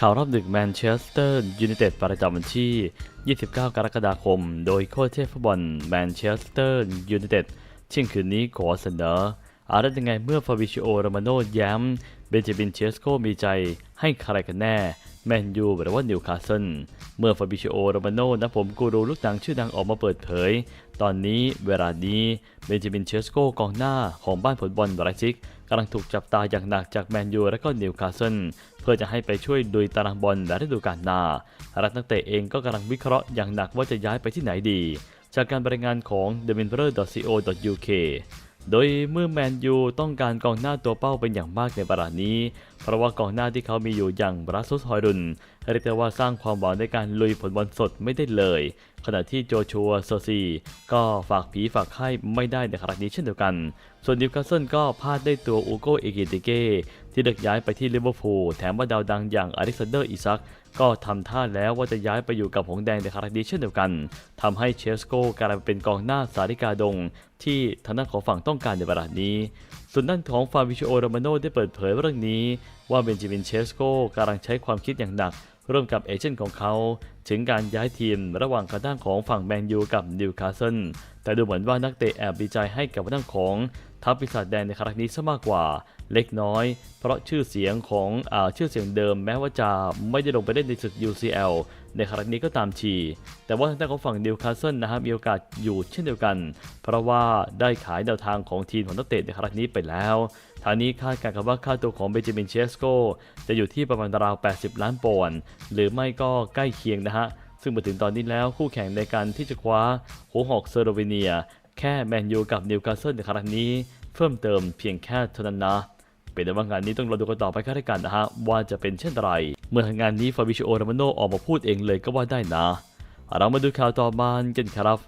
ข่าวรอบดึกแมนเชสเตอร์ยูไนเต็ดประจำวันที่ 29 กรกฎาคม โดยโค้ชเทพฟุตบอลแมนเชสเตอร์ยูไนเต็ดเที่ยงคืนนี้ขอเสนออะไรยังไงเมื่อฟาบิชิโอโรมาโนแย้ม เบนจามินเชสโกมีใจให้ใครกันแน่ แมนยูหรือว่านิวคาสเซิลเมื่อฟาบิชิโอโรมาโนนะผมกูรูลูกหนังชื่อดังออกมาเปิดเผย ตอนนี้เวลานี้เบนจามินเชสโกกองหน้าของบ้านผลบอลบรซิก กำลังถูกจับตาอย่างหนักจากแมนยูและก็นิวคาสเซิลเพื่อจะให้ไปช่วยดุยตารางบอลและฤดูกาลหน้ารัฐนักเตะเองก็กำลังวิเคราะห์อย่างหนักว่าจะย้ายไปที่ไหนดี จากการรายงานของ The m i n e r c o u k โดยเมื่อแมนยูต้องการกองหน้าตัวเป้าเป็นอย่างมากในเวลานี้ เพราะว่ากองหน้าที่เขามีอยู่อย่างบรัสซุสฮอยรุนเรียกได้ว่าสร้างความหวังในการลุยผลบอลสดไม่ได้เลย ขณะที่โจชัวโซซีก็ฝากผีฝากไข้ไม่ได้ในครั้งนี้เช่นเดียวกัน ส่วนนิวคาสเซิลก็พลาดได้ตัวอูโกเอกิติเก ที่เลือกย้ายไปที่ลิเวอร์พูลแถมว่าดาวดังอย่างอเล็กซานเดอร์อิซักก็ทำท่าแล้วว่าจะย้ายไปอยู่กับหงแดงในครั้งนี้เช่นเดียวกันทำให้เชสโกกลายเป็นกองหน้าสาริกาดง ที่ทางด้านของฝั่งต้องการในเวลานี้ส่วนด้านของฟาบิโชโอโรมาโนได้เปิดเผยเรื่องนี้ ว่าเบนจามินเชสโกกำลังใช้ความคิดอย่างหนัก ร่วมกับเอเจนต์ของเขา ถึงการย้ายทีมระหว่างกระด้างของฝั่งแมนยูกับนิวคาสเซิลแต่ดูเหมือนว่านักเตะแอบดีใจให้กับกระด้างของทัพปีศาจแดงในครั้งนี้ซะมากกว่าเล็กน้อย เพราะชื่อเสียงของอชื่อเสียงเดิมแม้ว่าจะไม่ได้ลงไปเล่นในศึก UCL ในครั้งนี้ก็ตามที แต่ว่าทางด้านของฝั่งนิวคาสเซิลนะครับมีโอกาสอยู่เช่นเดียวกัน เพราะว่าได้ขายแนวทางของทีมของนักเตะในครั้งนี้ไปแล้วทางนี้คาดการณ์กันว่าค่าตัวของเบนจามินเชสโกจะอยู่ที่ประมาณราว 80 ล้านปอนด์หรือไม่ก็ใกล้เคียงนะฮะ ซึ่งมาถึงตอนนี้แล้วคู่แข่งในการที่จะคว้าหัวหอกเซอร์โรเวเนีย แค่แมนยูกับนิวคาสเซิลในครั้งนี้ เพิ่มเติมเพียงแค่เท่านั้นนะเป็นแต่ว่างานนี้ต้องรอดูกันต่อไปกันกันนะฮะว่าจะเป็นเช่นไร เมื่อทางงานนี้ฟาบิชิโอรามโนออกมาพูดเองเลยก็ว่าได้นะ เรามาดูข่าวต่อมากันครับ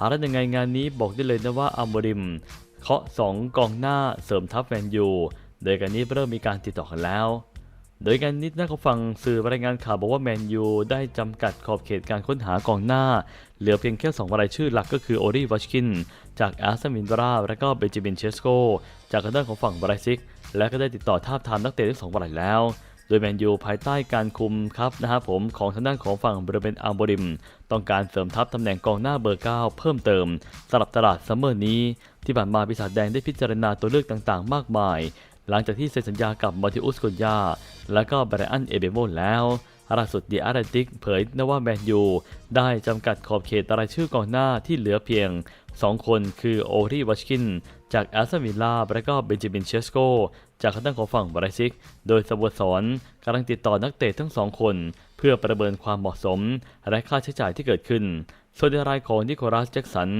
อะไรยังไงงานนี้บอกได้เลยนะว่าอัมบริมเคาะสองกองหน้าเสริมทัพแมนยู โดยการนี้เริ่มมีการติดต่อกันแล้ว โดยการนี้นักฟังสื่อรายงานข่าวบอกว่าแมนยูได้จำกัดขอบเขตการค้นหากองหน้า เหลือเพียงแค่2รายชื่อหลักก็คือโอรีวัชกิน จากอาร์เซมินดราและก็เบนจามินเชสโกจากทางด้านของฝั่งบราซิกและก็ได้ติดต่อทาบทามนักเตะทั้งสองรายแล้ว โดยแมนยูภายใต้การคุมครับนะครับผมของทางด้านของฝั่งบริเวณอัลบริม ต้องการเสริมทัพตำแหน่งกองหน้าเบอร์ 9 เพิ่มเติมสำหรับตลาดซัมเมอร์นี้ ที่ผ่านมาปีศาจแดงได้พิจารณาตัวเลือกต่างๆ มากมาย หลังจากที่เซ็นสัญญากับมาติอุสกุนยาและก็ไบรอันเอเบโมแล้วล่าสุดดีอาร์ติกเผยนะว่าแมนยูได้จำกัดขอบเขตรายชื่อกองหน้าที่เหลือเพียง 2 คนคือโอรีวัชกิน จากแอสตันวิลล่าและก็เบนจามินเชสโกจากทางด้านของฝั่งบราซิกโดยสโมสรกำลังติดต่อนักเตะทั้งสองคน เพื่อประเมินความเหมาะสม และค่าใช้จ่ายที่เกิดขึ้น ส่วนในรายของนิโคลัสแจ็กสัน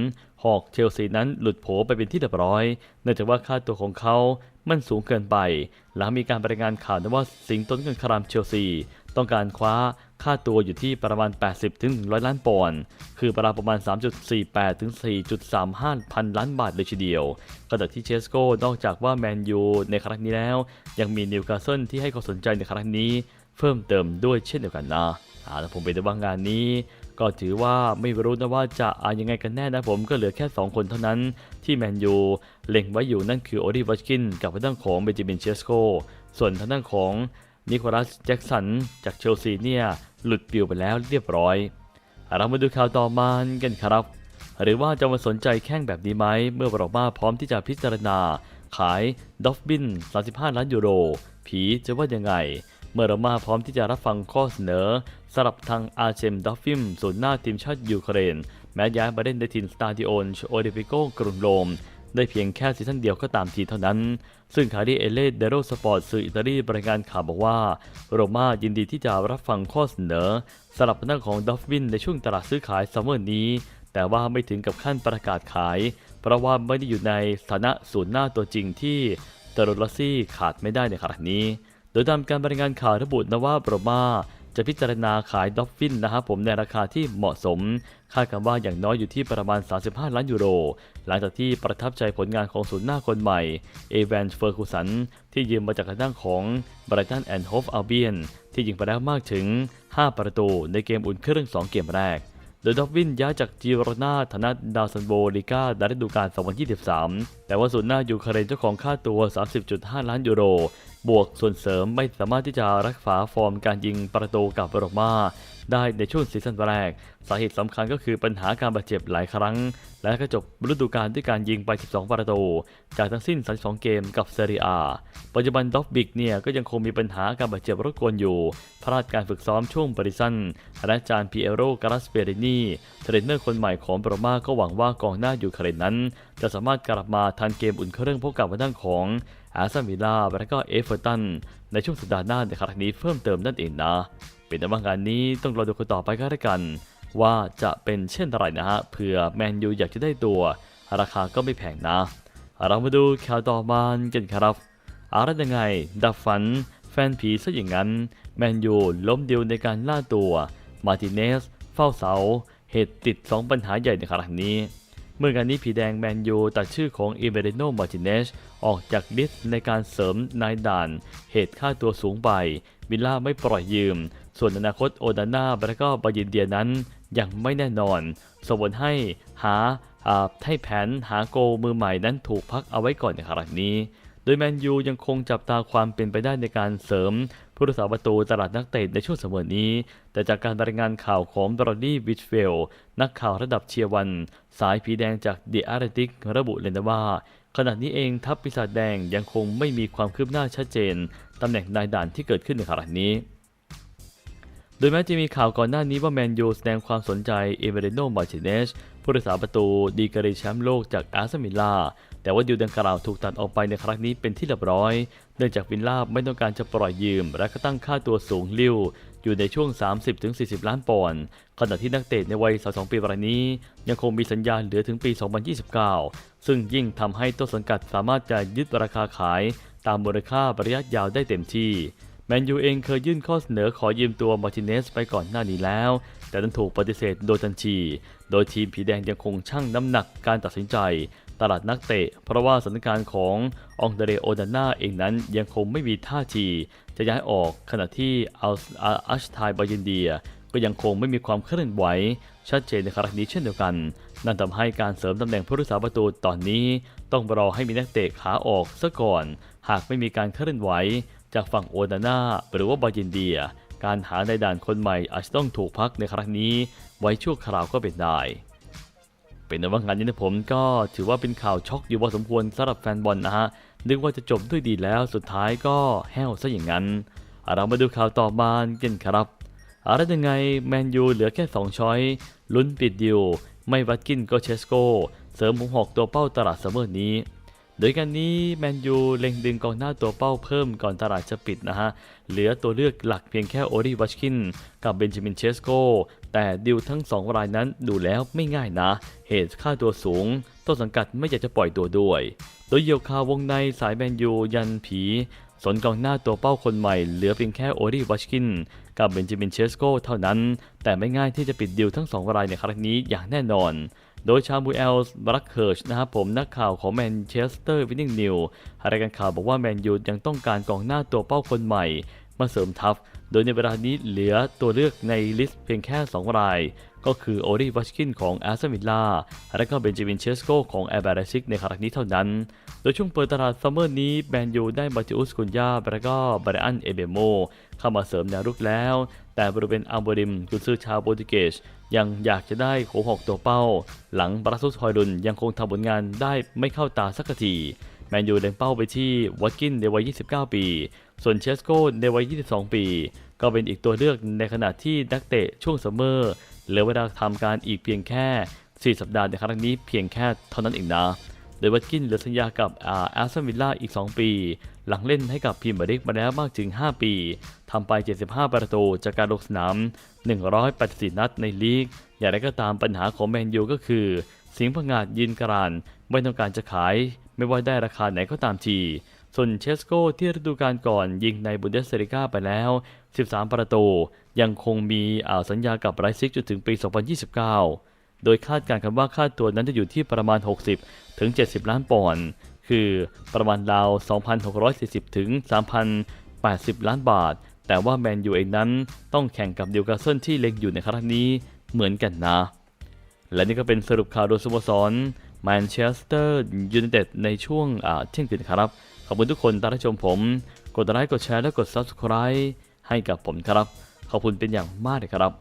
หอกเชลซีนั้นหลุดโผไปเป็นที่เรียบร้อย เนื่องจากว่าค่าตัวของเขามันสูงเกินไป หลังมีการรายงานข่าวว่าสิงต้นเงินคารามเชลซี ต้องการคว้า ค่าตัวอยู่ที่ประมาณ 80 ถึง 100 ล้านปอนด์ คือประมาณ 3.48 ถึง 4.35 พันล้านบาทเลยทีเดียวขณะที่เชสโกนอกจากว่าแมนยูในครั้งนี้แล้ว ยังมีนิวคาสเซิลที่ให้ความสนใจในครั้งนี้ เพิ่มเติมด้วยเช่นเดียวกันนะอาแล้วผมเป็นว่างานนี้ ก็ถือว่าไม่รู้นะว่าจะอายังไงกันแน่นะผมก็เหลือแค่ 2 คนเท่านั้นที่แมนยูเล็งไว้อยู่นั่นคือโอริวัชกินกับทางด้านของเบนจามินเชสโกส่วนทางด้านของนิโคลัสแจ็กสันจากเชลซีเนี่ย หลุดปลิวไปแล้วเรียบร้อย เรามาดูข่าวต่อมากันครับ หรือว่าจะมาสนใจแข้งแบบนี้ไหม เมื่อเรามาพร้อมที่จะพิจารณา ขายดอฟบิน 35 ล้านยูโร ผีจะว่ายังไง เมื่อเรามาพร้อมที่จะรับฟังข้อเสนอสำหรับทางอาเชมดอฟฟิมศูนย์หน้าทีมชาติยูเครน แม้ย้ายมาเล่นในทีมสตาดิโอนโอเดปิโกกรุงโรมได้เพียงแค่ซีซั่นเดียวก็ตามทีเท่านั้น ซึ่งคาริเอเลเดโรสปอร์ตสื่ออิตาลีรายงานข่าวบอกว่า โรม่ายินดีที่จะรับฟังข้อเสนอสำหรับทางด้าของดอฟวินในช่วงตลาดซื้อขายซัมเมอร์นี้ แต่ว่าไม่ถึงกับขั้นประกาศขาย เพราะว่าไม่ได้อยู่ในสถานะศูนย์หน้าตัวจริงที่เตโรลซี่ขาดไม่ได้ในขณะนี้ โดยตามการรายงานข่าวระบุนะว่าโรม่า จะพิจารณาขายดอฟฟินนะครับผมในราคาที่เหมาะสม คาดกันว่าอย่างน้อยอยู่ที่ประมาณ 35 ล้านยูโร หลังจากที่ประทับใจผลงานของศูนย์หน้าคนใหม่เอแวนเฟอร์คูสันที่ยืมมาจากทางด้านของไบรตันแอนด์โฮฟอัลเบียนที่ยิงไปแล้วมากถึง 5 ประตูในเกมอุ่นเครื่อง 2 เกมแรกโดยดอฟวินย้ายจากจิโรนาธนัดดาวซันโบลิก้าในฤดูกาล2023 แต่ว่าศูนย์หน้ายูเครนเจ้าของค่าตัว 30.5 ล้านยูโร บวกส่วนเสริมไม่สามารถที่จะรักษาฟอร์มการยิงประตูกับโรมาได้ในช่วงซีซั่นแรก สาเหตุสำคัญก็คือปัญหาการบาดเจ็บหลายครั้ง และก็จบฤดูกาลด้วยการยิงไป 12 ประตู จากทั้งสิ้น 32 เกมกับเซเรียอาปัจจุบันดอฟบิกเนี่ยก็ยังคงมีปัญหาการบาดเจ็บรบกวนอยู่ พลาดการฝึกซ้อมช่วงบริซันและอาจารย์พีเอโรการาสเปรินีเทรนเนอร์คนใหม่ของโรมาก็หวังว่ากองหน้าอยู่เครนนั้น จะสามารถกลับมาทันเกมอุ่นเครื่องพบกับวันด้านของ อาร์เซนวิลล่าและก็เอฟเวอร์ตันในช่วงสัปดาห์หน้าในครั้งนี้เพิ่มเติมนั่นเองนะ เป็นแต่ว่างานนี้ต้องรอดูกันต่อไปก็แล้วกัน ว่าจะเป็นเช่นไรนะฮะเผื่อแมนยูอยากจะได้ตัว ราคาก็ไม่แพงนะ เรามาดูข่าวต่อมากันครับอะไรยังไง ดับฝัน แฟนผีซะอย่างนั้น แมนยูล้มดีลในการล่าตัว มาร์ติเนส เฝ้าเสา เหตุติด 2 ปัญหาใหญ่ในครั้งนี้ เมื่องานนี้ผีแดงแมนยูตัดชื่อของเอเบเรโนมาติเนสออกจากลิสต์ในการเสริมนายด่าน เหตุค่าตัวสูงไปวิลล่าไม่ปล่อยยืม ส่วนอนาคตโอดาน่าและก็บายินเดียนั้นยังไม่แน่นอนส่งผลให้หาอาให้แผนหาโกมือใหม่นั้นถูกพักเอาไว้ก่อนในครั้งนี้ โดยแมนยูยังคงจับตาความเป็นไปได้ในการเสริม ผู้รักษาประตูตลาดนักเตะในช่วงเสมอนี้ แต่จากการรายงานข่าวของบรอดี้วิชเฟลนักข่าวระดับเชียร์วัน สายผีแดงจากเดอะอาร์ติกระบุเลยนะว่า ขณะนี้เองทัพปีศาจแดงยังคงไม่มีความคืบหน้าชัดเจนตำแหน่งนายด่านที่เกิดขึ้นในขณะนี้ โดยแม้จะมีข่าวก่อนหน้านี้ว่าแมนยูแสดงความสนใจเอเวเรโนมาร์ติเนสผู้รักษาประตูดีกรีแชมป์โลกจากอาร์เซนวิลาแต่ว่าดิวดังกล่าวถูกตัดออกไปในครั้งนี้เป็นที่เรียบร้อย เนื่องจากวิลล่าไม่ต้องการจะปล่อยยืม และก็ตั้งค่าตัวสูงลิ่วอยู่ในช่วง 30-40 ล้านปอนด์ขณะที่นักเตะในวัย 22 ปีรายนี้ ยังคงมีสัญญาเหลือถึงปี 2029 ซึ่งยิ่งทำให้ต้นสังกัดสามารถจะยึดราคาขาย ตามมูลค่าระยะยาวได้เต็มที่ แมนยูเองเคยยื่นข้อเสนอขอยืมตัวมาร์ติเนสไปก่อนหน้านี้แล้ว แต่นั้นถูกปฏิเสธโดยทันที โดยทีมผีแดงยังคงชั่งน้ำหนักการตัดสินใจ ตลาดนักเตะ เพราะว่าสถานการณ์ขององเดเรโอดาน่าเองนั้นยังคงไม่มีท่าที จะย้ายออกขณะที่อัลอัชไทบายินเดีย ก็ยังคงไม่มีความเคลื่อนไหว ชัดเจนในครั้งนี้เช่นเดียวกัน นั่นทำให้การเสริมตำแหน่งผู้รักษาประตูตอนนี้ ต้องรอให้มีนักเตะขาออกซะก่อน หากไม่มีการเคลื่อนไหว จากฝั่งโอดาน่าหรือว่าบายินเดีย การหาในด่านคนใหม่อาจจะต้องถูกพักในครั้งนี้ ไว้ชั่วคราวก็เป็นได้ เป็นในว่างานนี้นะผมก็ถือว่าเป็นข่าวช็อกอยู่พอสมควรสำหรับแฟนบอลนะฮะนึกว่าจะจบด้วยดีแล้วสุดท้ายก็แห้วซะอย่างนั้น เรามาดูข่าวต่อมากันครับอะไรยังไงแมนยูเหลือแค่ 2 ช้อย ลุ้นปิดดิว ไม่วัดกินก็เชสโก เสริมหงหอกตัวเป้าตลาดซัมเมอร์นี้ โดยการนี้แมนยูเล็งดึงกองหน้าตัวเป้าเพิ่มก่อนตลาดจะปิดนะฮะ เหลือตัวเลือกหลักเพียงแค่โอริวัชกินกับเบนจามินเชสโก แต่ดิวทั้ง2รายนั้นดูแล้วไม่ง่ายนะ เหตุค่าตัวสูง ต้นสังกัดไม่อยากจะปล่อยตัวด้วย โดยเยียวคาวงในสายแมนยูยันผีสนกองหน้าตัวเป้าคนใหม่เหลือเพียงแค่โอริวัชกิน กับเบนจามินเชสโกเท่านั้น แต่ไม่ง่ายที่จะปิดดิวทั้งสองรายในครั้งนี้อย่างแน่นอน โดยชาบูเอลส์บรักเคิร์ชนะครับผมนักข่าวของแมนเชสเตอร์วินนิงนิวรายการข่าวบอกว่าแมนยูยังต้องการกองหน้าตัวเป้าคนใหม่ มาเสริมทัพ โดยในเวลานี้เหลือตัวเลือกในลิสต์เพียงแค่ 2 ราย ก็คือโอริวัชกินของแอสตันวิลลาและก็เบนจามินเชสโกของแอร์แบรซิกในครั้งนี้เท่านั้น โดยช่วงเปิดตลาดซัมเมอร์นี้แมนยูได้มาติอุสกุนยาและก็บรอันเอเบโมเข้ามาเสริมแนวรุกแล้ว แต่บริเวณอัลบริมกุนซือชาวโปรตุเกสยังอยากจะได้โขหกตัวเป้า หลังบราซุสฮอยลุนยังคงทำผลงานได้ไม่เข้าตาสักทีแมนยูเล็งเป้าไปที่วัตกินในวัย 29 ปี ส่วนเชสโกในวัย 22 ปี ก็เป็นอีกตัวเลือกในขณะที่นักเตะช่วงซัมเมอร์ เหลือเวลาทำการอีกเพียงแค่ 4 สัปดาห์ในครั้งนี้เพียงแค่เท่านั้นเองนะโดยวัตกินเหลือสัญญากับอาแอสตันวิลล่าอีก 2 ปี หลังเล่นให้กับพรีเมียร์ลีกมาแล้วมากถึง 5 ปีทำไป 75 ประตูจากการลงสนาม 184 นัดในลีก อย่างไรก็ตามปัญหาของแมนยูก็คือ สิงห์พงาดยืนกราน ไม่ต้องการจะขาย ไม่ว่าได้ราคาไหนก็ตามที ส่วนเชสโกที่ฤดูกาลก่อนยิงในบุนเดสเซริกาไปแล้ว 13 ประตู ยังคงมีอ่าสัญญากับไรซิกจนถึงปี 2029 โดยคาดการณ์กันว่าค่าตัวนั้นจะอยู่ที่ประมาณ 60 ถึง 70 ล้านปอนด์ คือประมาณราว 2,640 ถึง 3,080 ล้านบาท แต่ว่าแมนยูเองนั้นต้องแข่งกับดิวคาเซิลที่เล็งอยู่ในครั้งนี้เหมือนกันนะ และนี่ก็เป็นสรุปข่าวโดยสโมสรแมนเชสเตอร์ยูไนเต็ดในช่วงเที่ยงคืนครับ อบคุณทุกคนที่รับชมผม กดไลค์กดแชร์และกด Subscribe ให้กับผมครับ ขอบคุณเป็นอย่างมากเลยครับ